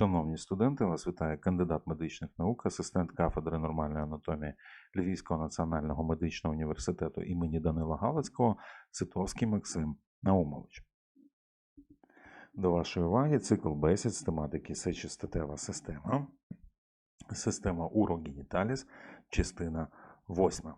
Шановні студенти, вас вітає кандидат медичних наук, асистент кафедри нормальної анатомії Львівського національного медичного університету імені Данила Галицького Ситовський Максим Наумович. До вашої уваги цикл бесід з тематики сечостатева система, система урогеніталіс, частина 8.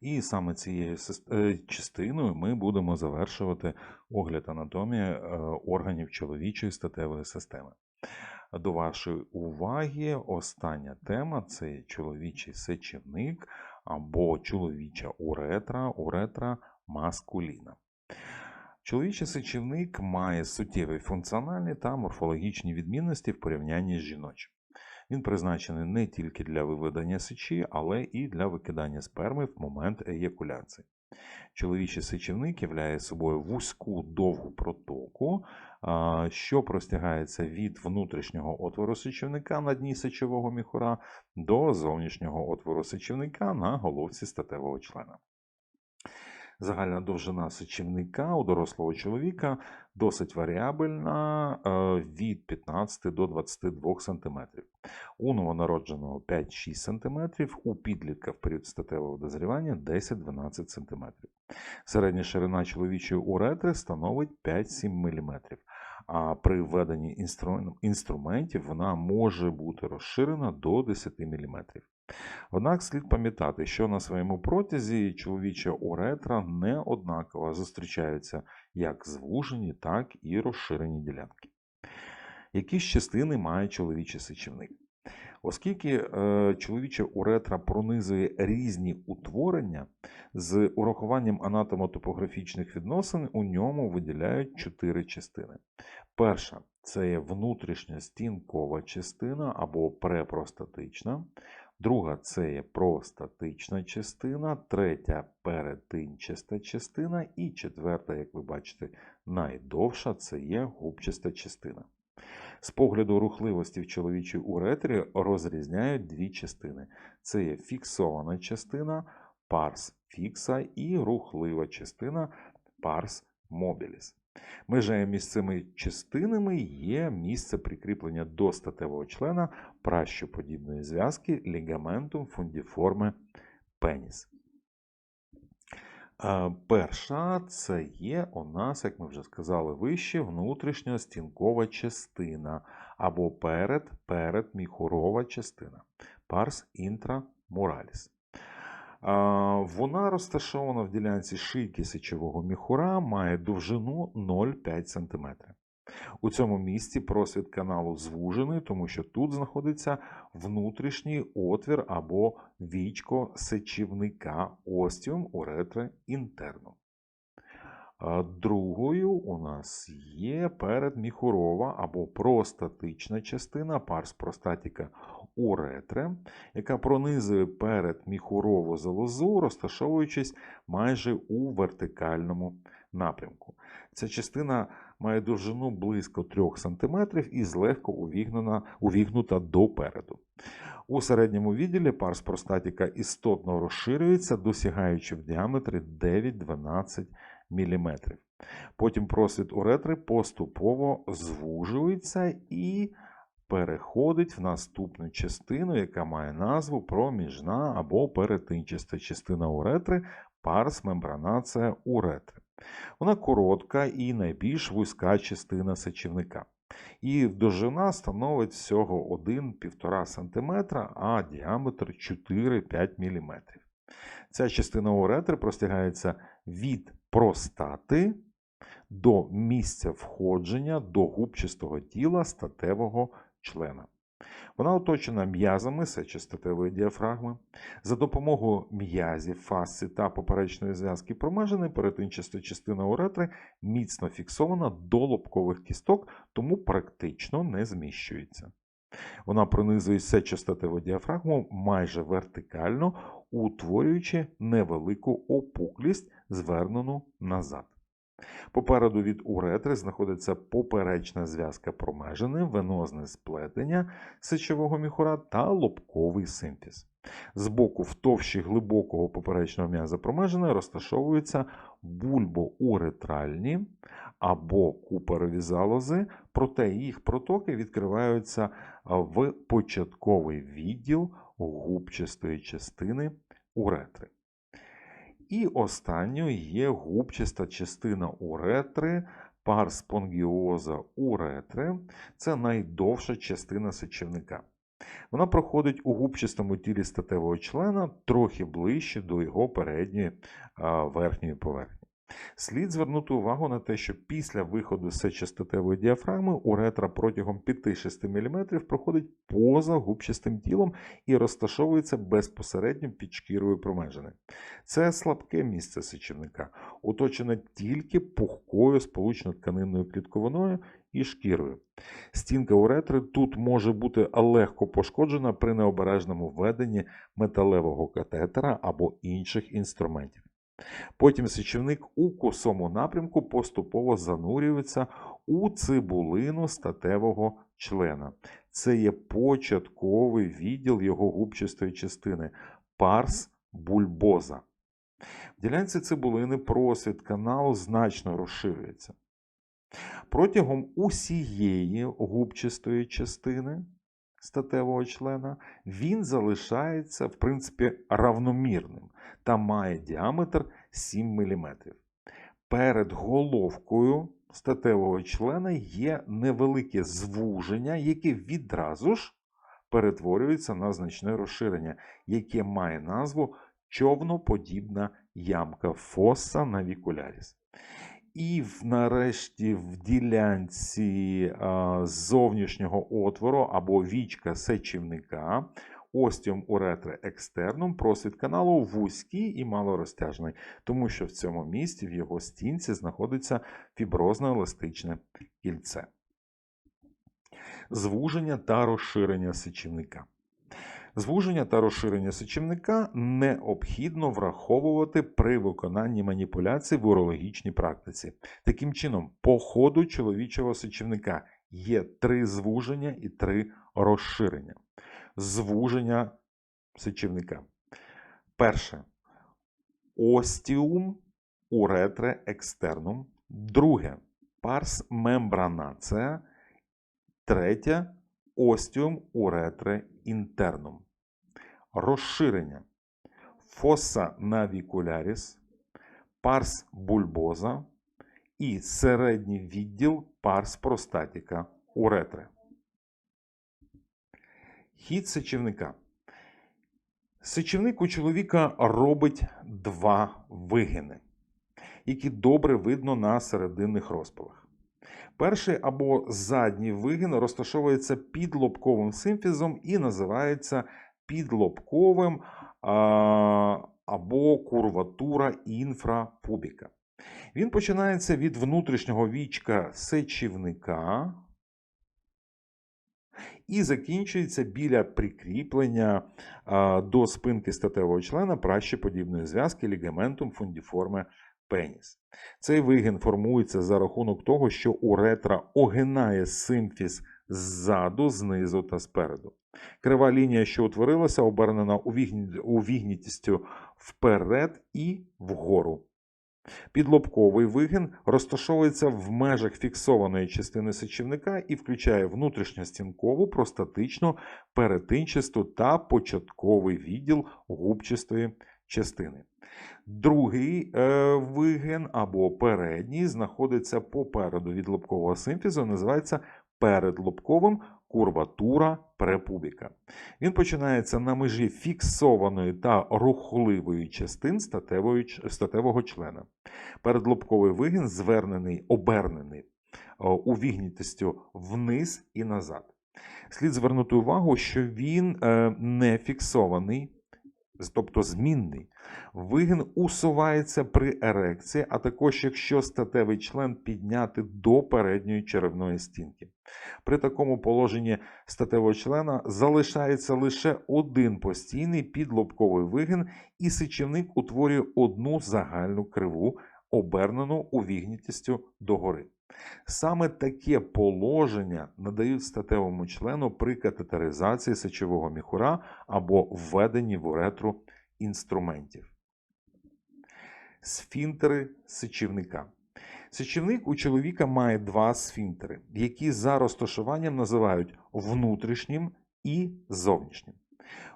І саме цією е, частиною ми будемо завершувати огляд анатомії е, органів чоловічої статевої системи. До вашої уваги остання тема це чоловічий сечівник або чоловіча уретра, уретра маскуліна. Чоловічий сечівник має суттєві функціональні та морфологічні відмінності в порівнянні з жіночим. Він призначений не тільки для виведення сечі, але і для викидання сперми в момент еякуляції. Чоловічий сечівник являє собою вузьку довгу протоку, що простягається від внутрішнього отвору сечівника на дні сечового міхура до зовнішнього отвору сечівника на головці статевого члена. Загальна довжина сечівника у дорослого чоловіка досить варіабельна е, від 15 до 22 см. У новонародженого 5-6 см, у підлітка в період статевого дозрівання 10-12 см. Середня ширина чоловічої уретри становить 5-7 мм, при введенні інстру- інструментів вона може бути розширена до 10 мм. Однак слід пам'ятати, що на своєму протязі чоловіча уретра не однаково зустрічаються як звужені, так і розширені ділянки. Які ж частини має чоловічий сечівник? Оскільки е, чоловіча уретра пронизує різні утворення, з урахуванням анатомо-топографічних відносин у ньому виділяють чотири частини. Перша це є внутрішня стінкова частина або препростатична. Друга це є простатична частина, третя перетинчаста частина, і четверта, як ви бачите, найдовша це є губчаста частина. З погляду рухливості в чоловічій уретрі розрізняють дві частини: це є фіксована частина парс фікса і рухлива частина парс мобіліс. Межею між цими частинами є місце прикріплення до статевого члена пращоподібної зв'язки лігаментум фундіформе пеніс. Перша це є у нас, як ми вже сказали вище, внутрішня стінкова частина або перед передміхурова частина. Парс інтрамураліс. Вона розташована в ділянці шийки сечового міхура, має довжину 0,5 см. У цьому місці просвіт каналу звужений, тому що тут знаходиться внутрішній отвір або вічко сечівника остіум уретри інтернум. А Другою у нас є передміхурова або простатична частина парс простатіка уретри, яка пронизує передміхурову залозу, розташовуючись майже у вертикальному напрямку. Ця частина має довжину близько 3 см і злегка увігнена, увігнута допереду. У середньому відділі парс простатіка істотно розширюється, досягаючи в діаметрі 9-12 мм. Потім просвіт уретри поступово звужується і переходить в наступну частину, яка має назву проміжна або перетинчаста частина уретри парс мембранація уретри. Вона коротка і найбільш вузька частина сечівника. І довжина становить всього 1-1,5 см, а діаметр 4-5 мм. Ця частина уретри простягається від простати до місця входження до губчастого тіла статевого члена. Вона оточена м'язами сечостатевої діафрагми. За допомогою м'язів, фасци та поперечної зв'язки промежини перетинчаста частина уретри міцно фіксована до лобкових кісток, тому практично не зміщується. Вона пронизує сечостатеву діафрагму майже вертикально, утворюючи невелику опуклість, звернену назад. Попереду від уретри знаходиться поперечна зв'язка промежини, венозне сплетення сечового міхура та лобковий симфіз. Збоку в товщі глибокого поперечного м'яза промежини розташовується бульбоуретральні або куперові залози, проте їх протоки відкриваються в початковий відділ губчастої частини уретри. І останньою є губчаста частина уретри, парспонгіоза уретри. Це найдовша частина сечівника. Вона проходить у губчастому тілі статевого члена трохи ближче до його передньої верхньої поверхні. Слід звернути увагу на те, що після виходу сечостатевої діафрагми уретра протягом 5-6 мм проходить поза губчастим тілом і розташовується безпосередньо під шкірою промежини. Це слабке місце сечівника, оточене тільки пухкою сполучно-тканинною клітковиною і шкірою. Стінка уретри тут може бути легко пошкоджена при необережному введенні металевого катетера або інших інструментів. Потім сечівник у косому напрямку поступово занурюється у цибулину статевого члена. Це є початковий відділ його губчастої частини парс бульбоза. В ділянці цибулини просвіт каналу значно розширюється. Протягом усієї губчастої частини статевого члена він залишається, в принципі, равномірним та має діаметр 7 мм. Перед головкою статевого члена є невелике звуження, яке відразу ж перетворюється на значне розширення, яке має назву човноподібна ямка фоса навікуляріс. І нарешті в ділянці зовнішнього отвору або вічка сечівника остіум уретри екстернум просвіт каналу вузький і малорозтяжний, тому що в цьому місці в його стінці знаходиться фіброзно-еластичне кільце. Звуження та розширення сечівника. Звуження та розширення сечівника необхідно враховувати при виконанні маніпуляцій в урологічній практиці. Таким чином, по ходу чоловічого сечівника є три звуження і три розширення. Звуження сечівника. Перше остіум уретре екстернум. Друге парс мембранація. Третє остіум уретре інтернум. Розширення фоса навікуляріс, парс бульбоза і середній відділ парс простатіка уретри. Хід сечівника. Сечівник у чоловіка робить два вигини, які добре видно на серединних розпилах. Перший або задній вигін розташовується під лобковим симфізом і називається підлобковим або курватура інфрапубіка. Він починається від внутрішнього вічка сечівника і закінчується біля прикріплення до спинки статевого члена пращеподібної зв'язки лігаментум фундіформе пеніс. Цей вигін формується за рахунок того, що уретра огинає симфіз ззаду, знизу та спереду. Крива лінія, що утворилася, обернена увігнітістю вперед і вгору. Підлобковий вигін розташовується в межах фіксованої частини сечівника і включає внутрішньостінкову, простатичну, перетинчасту та початковий відділ губчастої частини. Другий е, вигін або передній знаходиться попереду від лобкового симфізу, називається передлобковим курватура препубіка. Він починається на межі фіксованої та рухливої частин статевого члена. Передлобковий вигін звернений, обернений увігнітістю вниз і назад. Слід звернути увагу, що він е, не фіксований тобто змінний. Вигін усувається при ерекції, а також якщо статевий член підняти до передньої черевної стінки. При такому положенні статевого члена залишається лише один постійний підлобковий вигін, і сечівник утворює одну загальну криву, обернену увігнітістю догори. Саме таке положення надають статевому члену при катетеризації сечового міхура або введенні в уретру інструментів. Сфінктери сечівника. Сечівник у чоловіка має два сфінктери, які за розташуванням називають внутрішнім і зовнішнім.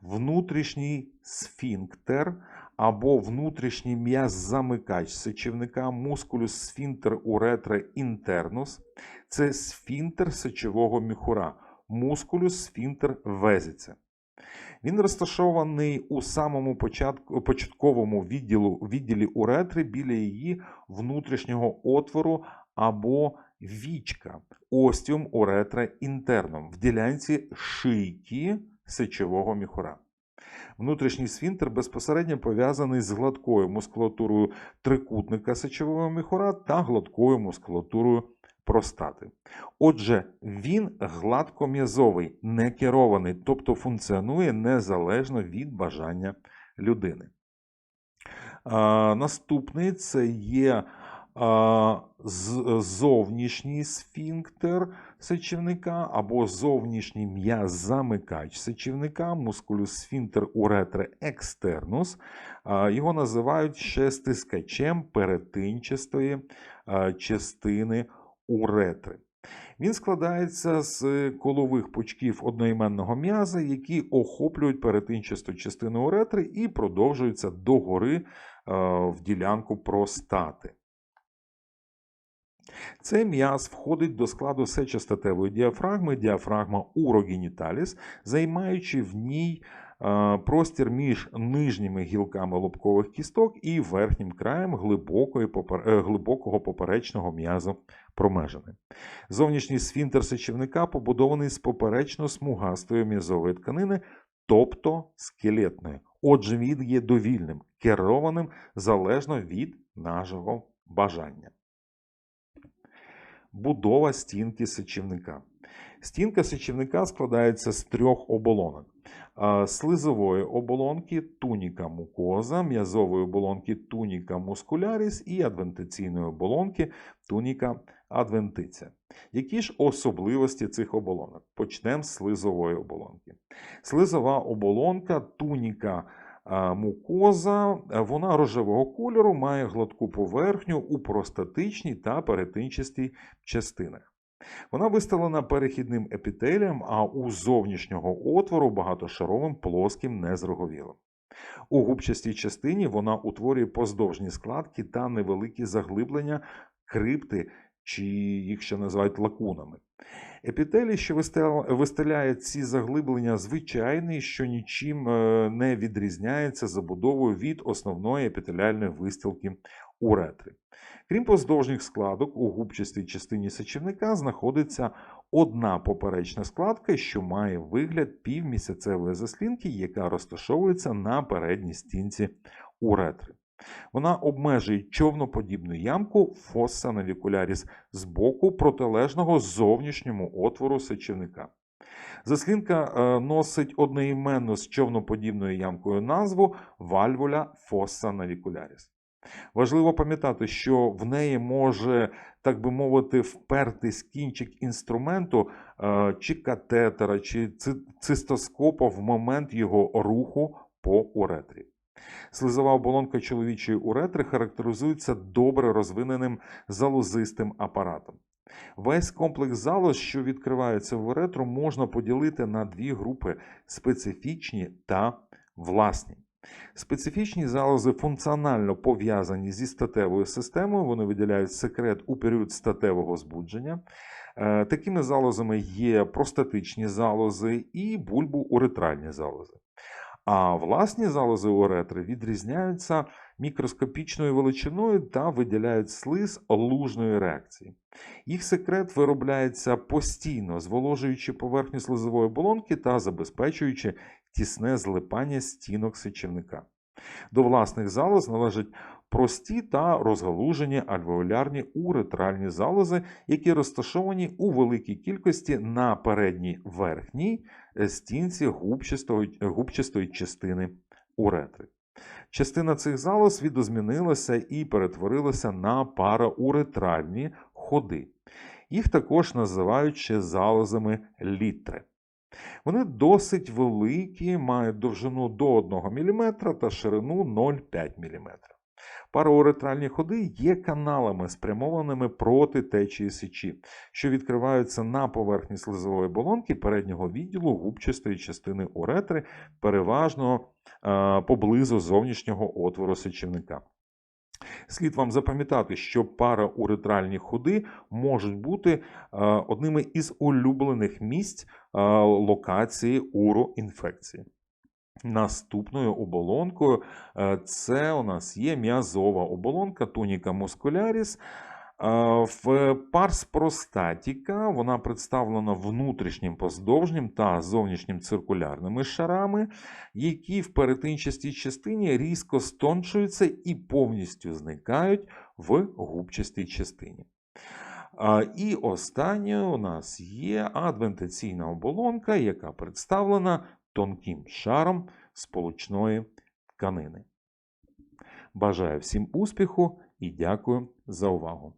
Внутрішній сфінктер або внутрішній м'яз-замикач сечівника мускулюс сфінктер уретре інтернус це сфінктер сечового міхура, мускулюс сфінктер везіце. Він розташований у самому початку, початковому відділу, відділі уретри біля її внутрішнього отвору або вічка, остіум уретре інтерном, в ділянці шийки сечового міхура. Внутрішній сфінктер безпосередньо пов'язаний з гладкою мускулатурою трикутника сечового міхура та гладкою мускулатурою простати. Отже, він гладком'язовий, не керований, тобто функціонує незалежно від бажання людини. А, наступний це є зовнішній сфінктер сечівника або зовнішній м'яз-замикач сечівника, мускулюс сфінктер уретре екстернус. Його називають ще стискачем перетинчастої частини уретри. Він складається з колових пучків одноіменного м'яза, які охоплюють перетинчасту частину уретри і продовжуються догори в ділянку простати. Цей м'яз входить до складу сечостатевої діафрагми, діафрагма урогеніталіс, займаючи в ній е, простір між нижніми гілками лобкових кісток і верхнім краєм е, глибокого поперечного м'язу промежини. Зовнішній сфінктер сечівника побудований з поперечно-смугастої м'язової тканини, тобто скелетної. Отже, він є довільним, керованим залежно від нашого бажання. Будова стінки сечівника. Стінка сечівника складається з трьох оболонок: слизової оболонки туніка мукоза, м'язової оболонки туніка мускуляріс і адвентиційної оболонки туніка адвентиця. Які ж особливості цих оболонок? Почнемо з слизової оболонки. Слизова оболонка туніка мукоза, вона рожевого кольору, має гладку поверхню у простатичній та перетинчастій частинах. Вона виставлена перехідним епітелієм, а у зовнішнього отвору багатошаровим плоским незроговілим. У губчастій частині вона утворює поздовжні складки та невеликі заглиблення крипти, чи їх ще називають лакунами. Епітелій, що вистел- ці заглиблення, звичайний, що нічим е, не відрізняється забудовою від основної епітеліальної вистілки уретри. Крім поздовжніх складок, у губчастій частині сечівника знаходиться одна поперечна складка, що має вигляд півмісяцевої заслінки, яка розташовується на передній стінці уретри. Вона обмежує човноподібну ямку фосса навікуляріс з боку протилежного зовнішньому отвору сечівника. Заслінка е, носить одноіменну з човноподібною ямкою назву вальвуля фосса навікуляріс. Важливо пам'ятати, що в неї може, так би мовити, впертись кінчик інструменту е, чи катетера, чи цистоскопа в момент його руху по уретрі. Слизова оболонка чоловічої уретри характеризується добре розвиненим залозистим апаратом. Весь комплекс залоз, що відкриваються в уретру, можна поділити на дві групи специфічні та власні. Специфічні залози функціонально пов'язані зі статевою системою, вони виділяють секрет у період статевого збудження. Е, Такими залозами є простатичні залози і бульбоуретральні залози. А власні залози уретри відрізняються мікроскопічною величиною та виділяють слиз лужної реакції. Їх секрет виробляється постійно, зволожуючи поверхню слизової оболонки та забезпечуючи тісне злипання стінок сечівника. До власних залоз належать прості та розгалужені альвеолярні уретральні залози, які розташовані у великій кількості на передній верхній е, стінці губчастої, губчастої частини уретри. Частина цих залоз відозмінилася і перетворилася на парауретральні ходи. Їх також називають ще залозами літре. Вони досить великі, мають довжину до 1 мм та ширину 0,5 мм. Парауретральні ходи є каналами, спрямованими проти течії сечі, що відкриваються на поверхні слизової оболонки переднього відділу губчастої частини уретри, переважно е, поблизу зовнішнього отвору сечівника. Слід вам запам'ятати, що парауретральні ходи можуть бути е, одними із улюблених місць е, локації уроінфекції. Наступною оболонкою е, це у нас є м'язова оболонка туніка мускуляріс. Е, В парс простатіка вона представлена внутрішнім поздовжнім та зовнішнім циркулярними шарами, які в перетинчастій частині різко стончуються і повністю зникають в губчастій частині. І останньою у нас є адвентаційна оболонка, яка представлена тонким шаром сполучної тканини. Бажаю всім успіху і дякую за увагу!